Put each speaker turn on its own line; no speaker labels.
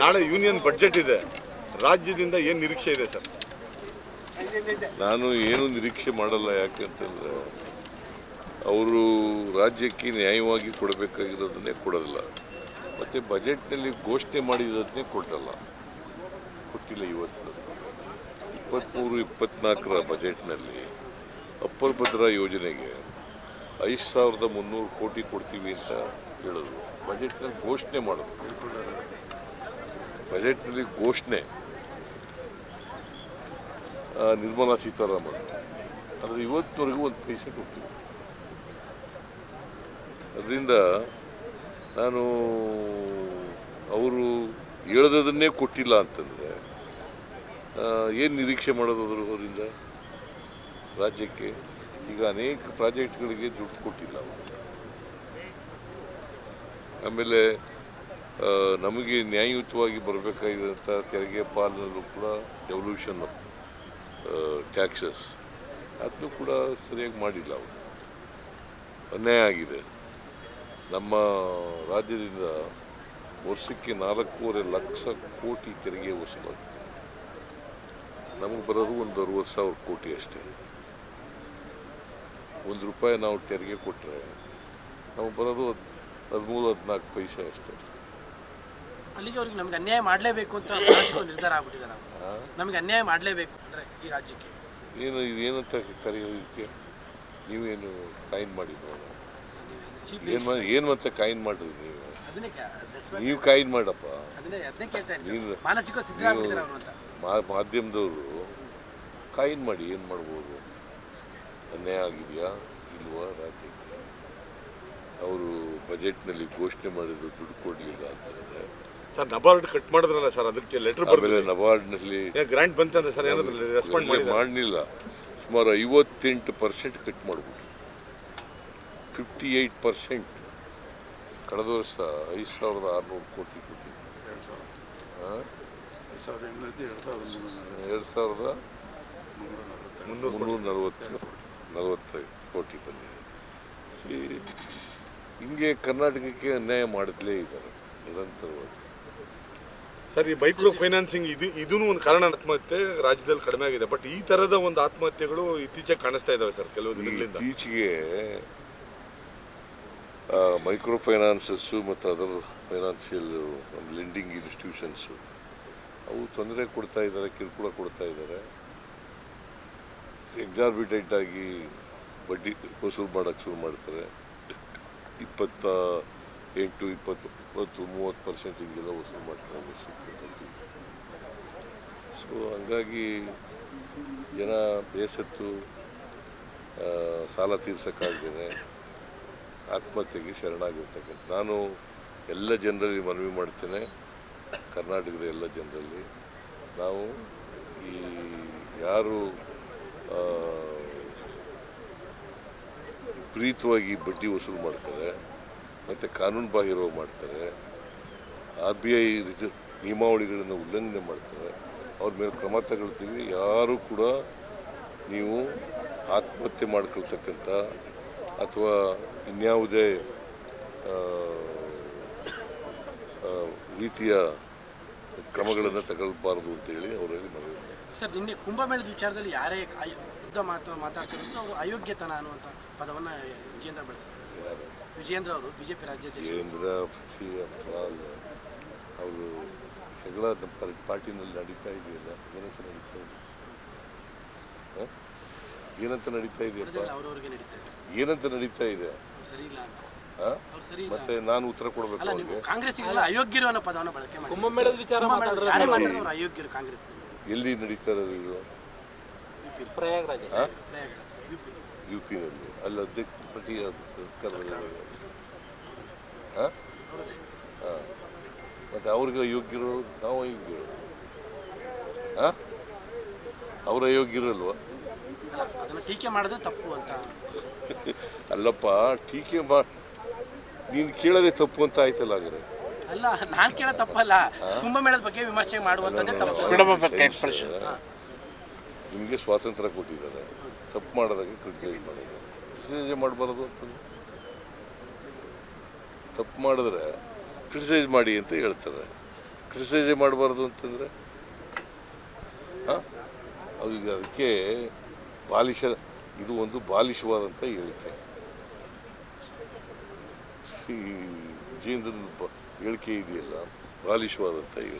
ನಾಳೆ union budget ಇದೆ. ರಾಜ್ಯದಿಂದ ಏನು ನಿರೀಕ್ಷೆ ಇದೆ ಸರ್?
ನಾನು ಏನು ನಿರೀಕ್ಷೆ ಮಾಡಲ್ಲ ಯಾಕಂತಂದ್ರೆ ಅವರು ರಾಜ್ಯಕ್ಕೆ ನ್ಯಾಯವಾಗಿ ಕೊಡಬೇಕಾಗಿರೋದನ್ನೇ ಕೊಡೋದಿಲ್ಲ. ಮತ್ತು ಬಜೆಟ್ನಲ್ಲಿ ಘೋಷಣೆ ಮಾಡಿರೋದನ್ನೇ ಕೊಟ್ಟಲ್ಲ. ಕೊಟ್ಟಿಲ್ಲ ಇವತ್ತು. ಇಪ್ಪತ್ತ್ಮೂರು ಇಪ್ಪತ್ತ್ನಾಲ್ಕರ ಬಜೆಟ್ನಲ್ಲಿ ಅಪ್ಪರ್ ಭದ್ರಾ ಯೋಜನೆಗೆ ಐದು ಸಾವಿರದ ಮುನ್ನೂರು ಕೋಟಿ ಕೊಡ್ತೀವಿ ಅಂತ ಹೇಳಿದ್ರು. ಬಜೆಟ್ನಲ್ಲಿ ಘೋಷಣೆ ಮಾಡೋದು. ಬಜೆಟ್ನಲ್ಲಿ ಘೋಷಣೆ. ನಿರ್ಮಲಾ ಸೀತಾರಾಮನ್. ಆದರೆ ಇವತ್ತಿನವರೆಗೂ ಒಂದು ಪೈಸೆ ಕೊಟ್ಟಿಲ್ಲ ಅದರಿಂದ ನಾನು ಅವರು ಹೇಳ್ದದನ್ನೇ ಕೊಟ್ಟಿಲ್ಲ ಅಂತಂದರೆ ಏನು ನಿರೀಕ್ಷೆ ಮಾಡೋದು ಅದ್ರ ಅವರಿಂದ? ರಾಜ್ಯಕ್ಕೆ ಈಗ ಅನೇಕ ಪ್ರಾಜೆಕ್ಟ್ಗಳಿಗೆ ದುಡ್ಡು ಕೊಟ್ಟಿಲ್ಲ ಅವರು. ಆಮೇಲೆ ನಮಗೆ ನ್ಯಾಯಯುತವಾಗಿ ಬರಬೇಕಾಗಿರೋಂಥ ತೆರಿಗೆ ಪಾಲನಲ್ಲೂ ಕೂಡ ಡೆವಲ್ಯೂಷನ್ ಟ್ಯಾಕ್ಸಸ್ ಅದನ್ನು ಕೂಡ ಸರಿಯಾಗಿ ಮಾಡಿಲ್ಲ ಅವರು. ಅನ್ಯಾಯ ಆಗಿದೆ. ನಮ್ಮ ರಾಜ್ಯದಿಂದ ವರ್ಷಕ್ಕೆ ನಾಲ್ಕೂವರೆ ಲಕ್ಷ ಕೋಟಿ ತೆರಿಗೆ ವಸೂಲಾಗ್ತದೆ. ನಮಗೆ ಬರೋದು ಒಂದು ಅರುವತ್ತು ಸಾವಿರ ಕೋಟಿ ಅಷ್ಟೇ. ಒಂದು ರೂಪಾಯಿ ನಾವು ತೆರಿಗೆ ಕೊಟ್ಟರೆ ನಮಗೆ ಬರೋದು ಹದ್- ಹದಿಮೂರು, ಹದಿನಾಲ್ಕು ಪೈಸೆ ಅಷ್ಟೇ.
ಅಲ್ಲಿಗೆ ಅವ್ರಿಗೆ ನಮ್ಗೆ ಅನ್ಯಾಯ ಮಾಡಲೇಬೇಕು ಅಂತ ನಿರ್ಧಾರ ಆಗ್ಬಿಟ್ಟಿದೆ ನಾವು. ನಮ್ಗೆ ಅನ್ಯಾಯ ಮಾಡಲೇಬೇಕು ಅಂದ್ರೆ ಈ ರಾಜ್ಯಕ್ಕೆ.
ಏನು ಏನಂತ ಕರೆಯೋದಕ್ಕೆ ನೀವೇನು ಕಾಯಿನ್
ಮಾಡಿದ್ರು?
ಏನು ಏನು ಮತ್ತೆ ಕಾಯಿನ್ ಮಾಡಿದ್ರಿ ನೀವು? ನೀವು ಕಾಯಿನ್ ಮಾಡಪ್ಪ. ನೀನು-
ಅಂತ.
ಮಾಧ್ಯಮದವರು ಕಾಯಿನ್ ಮಾಡಿ ಏನು ಮಾಡ್ಬೋದು? ಅನ್ಯಾಯ ಆಗಿದೆಯಾ ಇಲ್ವಾ ರಾಜ್ಯಕ್ಕೆ? ಅವರು ಬಜೆಟ್ನಲ್ಲಿ ಘೋಷಣೆ ಮಾಡಿದ್ರು ದುಡ್ಡು ಕೊಡಲಿಲ್ಲ ಅಂತಂದರೆ
ಸರ್ ನಬಾರ್ಡ್ ಕಟ್ ಮಾಡಿದ್ರಲ್ಲ ಸರ್ ಅದಕ್ಕೆ ಲೆಟರ್
ಆಮೇಲೆ
ಬರ್ತಾರೆ
ನಬಾರ್ಡ್ನಲ್ಲಿ
ಗ್ರಾಂಟ್ ಬಂತಂದ್ರೆ ಸರ್ ಏನಾದ್ರು ರೆಸ್ಪಾಂಡ್ ಮಾಡಿದ
ಮಾಡಲಿಲ್ಲ. ಸುಮಾರು ಐವತ್ತೆಂಟು ಪರ್ಸೆಂಟ್ ಕಟ್ ಮಾಡ್ಬಿಟ್ಟು ಫಿಫ್ಟಿ ಏಯ್ಟ್ ಪರ್ಸೆಂಟ್ ಕಳೆದ ವರ್ಷ ಐದು ಸಾವಿರದ ಆರುನೂರು ಕೋಟಿ ಹಾಂ ಎರಡು ಸಾವಿರದ
ಮುನ್ನೂರು
ನಲವತ್ತು ನಲವತ್ತೈದು ಕೋಟಿ ಬಂದಿದೆ. ಸಿ ಹಿಂಗೆ ಕರ್ನಾಟಕಕ್ಕೆ ಅನ್ಯಾಯ ಮಾಡಿದ್ಲೇ ಇದ್ದಾರೆ ನಿರಂತರವಾಗಿ.
ಸರ್ ಈ ಮೈಕ್ರೋ ಫೈನಾನ್ಸಿಂಗ್ ಇದು ಇದೂ ಒಂದು ಕಾರಣ ಆತ್ಮಹತ್ಯೆ ರಾಜ್ಯದಲ್ಲಿ ಕಡಿಮೆ ಆಗಿದೆ. ಬಟ್ ಈ ತರದ ಒಂದು ಆತ್ಮಹತ್ಯೆಗಳು ಇತ್ತೀಚೆಗೆ ಕಾಣಿಸ್ತಾ ಇದಾವೆ ಸರ್ ಕೆಲವು ದಿನಗಳಿಂದ.
ಇತ್ತೀಚೆಗೆ ಮೈಕ್ರೋ ಫೈನಾನ್ಸಸ್ಸು ಮತ್ತು ಅದರ ಫೈನಾನ್ಷಿಯಲ್ ಲೆಂಡಿಂಗ್ ಇನ್ಸ್ಟಿಟ್ಯೂಷನ್ಸು ಅವು ತೊಂದರೆ ಕೊಡ್ತಾ ಇದ್ದಾರೆ ಕಿರುಕುಳ ಕೊಡ್ತಾ ಇದ್ದಾರೆ. ಎಕ್ಸಾರ್ಬಿಟೆಂಟ್ ಆಗಿ ಬಡ್ಡಿ ವಸೂಲು ಮಾಡೋಕ್ಕೆ ಶುರು ಮಾಡ್ತಾರೆ. ಇಪ್ಪತ್ತ ಎಂಟು ಇಪ್ಪತ್ತು ಇಪ್ಪತ್ತು ಮೂವತ್ತು ಪರ್ಸೆಂಟ್ ಹಿಂಗೆಲ್ಲ ವಸೂಲು ಮಾಡ್ಕೊಂಡು ಸಿಕ್ಕಿ ಸೊ ಹಂಗಾಗಿ ಜನ ಬೇಸತ್ತು ಸಾಲ ತೀರ್ಸೋಕ್ಕಾಗ್ದೇನೆ ಆತ್ಮಹತ್ಯೆಗೆ ಶರಣಾಗಿರ್ತಕ್ಕಂಥ. ನಾನು ಎಲ್ಲ ಜನರಲ್ಲಿ ಮನವಿ ಮಾಡ್ತೇನೆ, ಕರ್ನಾಟಕದ ಎಲ್ಲ ಜನರಲ್ಲಿ. ನಾವು ಈ ಯಾರು ಪ್ರೀತವಾಗಿ ಬಡ್ಡಿ ವಸೂಲು ಮಾಡ್ತಾರೆ ಮತ್ತು ಕಾನೂನು ಬಾಹಿರವಾಗಿ ಮಾಡ್ತಾರೆ ಆರ್ ಬಿ ಐ ನಿಯಮಾವಳಿಗಳನ್ನು ಉಲ್ಲಂಘನೆ ಮಾಡ್ತಾರೆ ಅವ್ರ ಮೇಲೆ ಕ್ರಮ ತಗೊಳ್ತೀವಿ ಯಾರೂ ಕೂಡ ನೀವು ಆತ್ಮಹತ್ಯೆ ಮಾಡ್ಕೊಳ್ತಕ್ಕಂಥ ಅಥವಾ ಇನ್ಯಾವುದೇ ರೀತಿಯ ಕ್ರಮಗಳನ್ನು ತಗೊಳ್ಬಾರ್ದು ಅಂತೇಳಿ ಅವರಲ್ಲಿ ಮನವಿ.
ಸರ್ ನಿನ್ನೆ ಕುಂಭಮೇಳದ ವಿಚಾರದಲ್ಲಿ ಯಾರೇ ಯುದ್ಧ ಮಾತು ಮಾತಾಡ್ತಾರೆ ಅವರು ಅಯೋಗ್ಯತನ ಅನ್ನುವಂಥ ಪದವನ್ನು ವಿಜೇಂದ್ರ ಬಳಸಿದ್ದಾರೆ? ವಿಜೇಂದ್ರ ಅವರು ಬಿಜೆಪಿ ರಾಜ್ಯಾಧ್ಯಕ್ಷ
ಕೇಂದ್ರ ಸಿ ಅವರು ಜಗಳ ನಮ್ಮ ಪಾರ್ಟಿನಲ್ಲಿ ನಡೀತಾ ಇದೆಯಲ್ಲ ಏನಂತ ನಡೀತಾ ಇದೆ? ಹ? ಏನಂತ ನಡೀತಾ ಇದೆಯಪ್ಪ?
ಅವರವರಿಗೆ ನಡೀತಾ ಇದೆ.
ಏನಂತ ನಡೀತಾ ಇದೆ?
ಅವ್ರು ಸರಿ ಇಲ್ಲ ಅಂತ.
ಹ?
ಅವ್ರು ಸರಿ ಇಲ್ಲ
ಮತ್ತೆ ನಾನು ಉತ್ತರ ಕೊಡಬೇಕು
ಅಲ್ಲ ನೀವು
ಅವ್ರಿಗೆ
ಕಾಂಗ್ರೆಸ್ಸಿಗೆಲ್ಲ ಅಯೋಗ್ಯರು ಅನ್ನೋ ಪದವನ್ನು ಬಳಕೆ ಮಾಡಿ
ಕುಂಭಮೇಳದ ವಿಚಾರ ಮಾತಾಡಿದ್ರೆ
ಯಾರೇ ಮಾತಾಡಿದ್ರು ಅಯೋಗ್ಯರು ಕಾಂಗ್ರೆಸ್
ಎಲ್ಲಿ ನಡೀತಾ ಇರೋದು ಇದು?
ಪ್ರಯಾಗ್ರಾಜ್
ಹ?
ಯು ಪಿ
ಯು ಪಿನಲ್ಲಿ ಅಲ್ಲಿ ಅಧ್ಯಕ್ಷ ಪಟ್ಟಿ ಹಾಂ? ಹಾಂ. ಮತ್ತು ಅವ್ರಿಗೆ ಯೋಗ್ಯರು ನಾವು ಯೋಗ್ಯರು. ಅವರ
ಅಲ್ಲ ಅದನ್ನು ಟೀಕೆ ಮಾಡಿದ್ರೆ ತಪ್ಪು ಅಂತ.
ಅಲ್ಲಪ್ಪ ಟೀಕೆ ಮಾ ನೀನು ಕೇಳೋದೇ ತಪ್ಪು ಅಂತ ಆಯ್ತಲ್ಲ ಹಾಗಾದ್ರೆ?
ಅಲ್ಲ ನಾನು ಕೇಳೋ ತಪ್ಪಲ್ಲ. ಕುಂಭಮೇಳದ ಬಗ್ಗೆ ವಿಮರ್ಶೆ ಮಾಡುವಂಥದ್ದೇ ತಪ್ಪು.
ನಿಮಗೆ ಸ್ವಾತಂತ್ರ್ಯ ಕೊಟ್ಟಿದ್ದಾರೆ. ತಪ್ಪು ಮಾಡೋದಕ್ಕೆ ಕ್ರಿಟಿಸೈಸ್ ಮಾಡೋದು ಕ್ರಿಟಿಸೈಸ್ ಮಾಡಬಾರ್ದು ಅಂತಂದ್ರೆ ತಪ್ಪು ಮಾಡಿದ್ರೆ ಕ್ರಿಟಿಸೈಸ್ ಮಾಡಿ ಅಂತ ಹೇಳ್ತಾರೆ. ಕ್ರಿಟಿಸೈಸ್ ಮಾಡಬಾರ್ದು ಅಂತಂದರೆ ಹಾಂ? ಈಗ ಅದಕ್ಕೆ ಬಾಲಿಶ ಇದು ಒಂದು ಬಾಲಿಶವಾದಂಥ ಹೇಳಿಕೆ. ಈ ಜೀವನದ ಬ- ಹೇಳಿಕೆ ಇದೆಯಲ್ಲ ಬಾಲಿಶವಾದಂಥ ಹೇಳಿಕೆ.